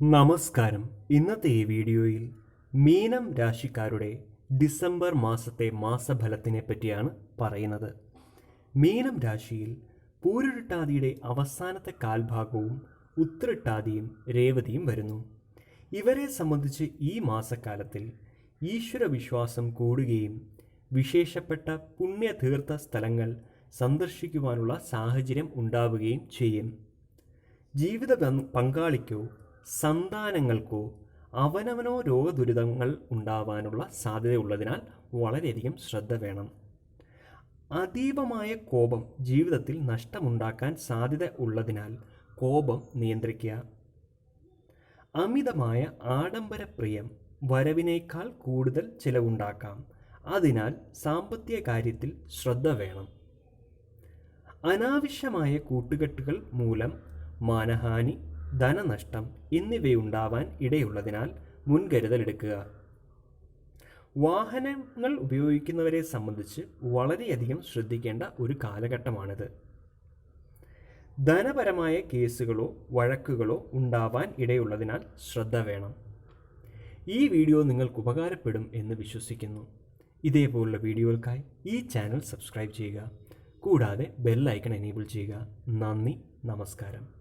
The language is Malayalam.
നമസ്കാരം. ഇന്നത്തെ ഈ വീഡിയോയിൽ മീനം രാശിക്കാരുടെ ഡിസംബർ മാസത്തെ മാസഫലത്തിനെ പറ്റിയാണ് പറയുന്നത്. മീനം രാശിയിൽ പൂരുരുട്ടാതിയുടെ അവസാനത്തെ കാൽഭാഗവും ഉത്തരട്ടാതിയും രേവതിയും വരുന്നു. ഇവരെ സംബന്ധിച്ച് ഈ മാസക്കാലത്തിൽ ഈശ്വര വിശ്വാസം കൂടുകയും വിശേഷപ്പെട്ട പുണ്യതീർത്ഥ സ്ഥലങ്ങൾ സന്ദർശിക്കുവാനുള്ള സാഹചര്യം ഉണ്ടാവുകയും ചെയ്യും. ജീവിത പങ്കാളിക്കോ സന്താനങ്ങൾക്കോ അവനവനോ രോഗദുരിതങ്ങൾ ഉണ്ടാവാനുള്ള സാധ്യതയുള്ളതിനാൽ വളരെയധികം ശ്രദ്ധ വേണം. അതീവമായ കോപം ജീവിതത്തിൽ നഷ്ടമുണ്ടാക്കാൻ സാധ്യത ഉള്ളതിനാൽ കോപം നിയന്ത്രിക്കുക. അമിതമായ ആഡംബര പ്രിയം വരവിനേക്കാൾ കൂടുതൽ ചിലവുണ്ടാക്കാം. അതിനാൽ സാമ്പത്തിക കാര്യത്തിൽ ശ്രദ്ധ വേണം. അനാവശ്യമായ കൂട്ടുകെട്ടുകൾ മൂലം മാനഹാനി ധനനഷ്ടം എന്നിവയുണ്ടാവാൻ ഇടയുള്ളതിനാൽ മുൻകരുതലെടുക്കുക. വാഹനങ്ങൾ ഉപയോഗിക്കുന്നവരെ സംബന്ധിച്ച് വളരെയധികം ശ്രദ്ധിക്കേണ്ട ഒരു കാലഘട്ടമാണിത്. ധനപരമായ കേസുകളോ വഴക്കുകളോ ഉണ്ടാവാൻ ഇടയുള്ളതിനാൽ ശ്രദ്ധ വേണം. ഈ വീഡിയോ നിങ്ങൾക്ക് ഉപകാരപ്പെടും എന്ന് വിശ്വസിക്കുന്നു. ഇതേപോലുള്ള വീഡിയോകൾക്കായി ഈ ചാനൽ സബ്സ്ക്രൈബ് ചെയ്യുക. കൂടാതെ ബെല്ലൈക്കൺ എനേബിൾ ചെയ്യുക. നന്ദി നമസ്കാരം.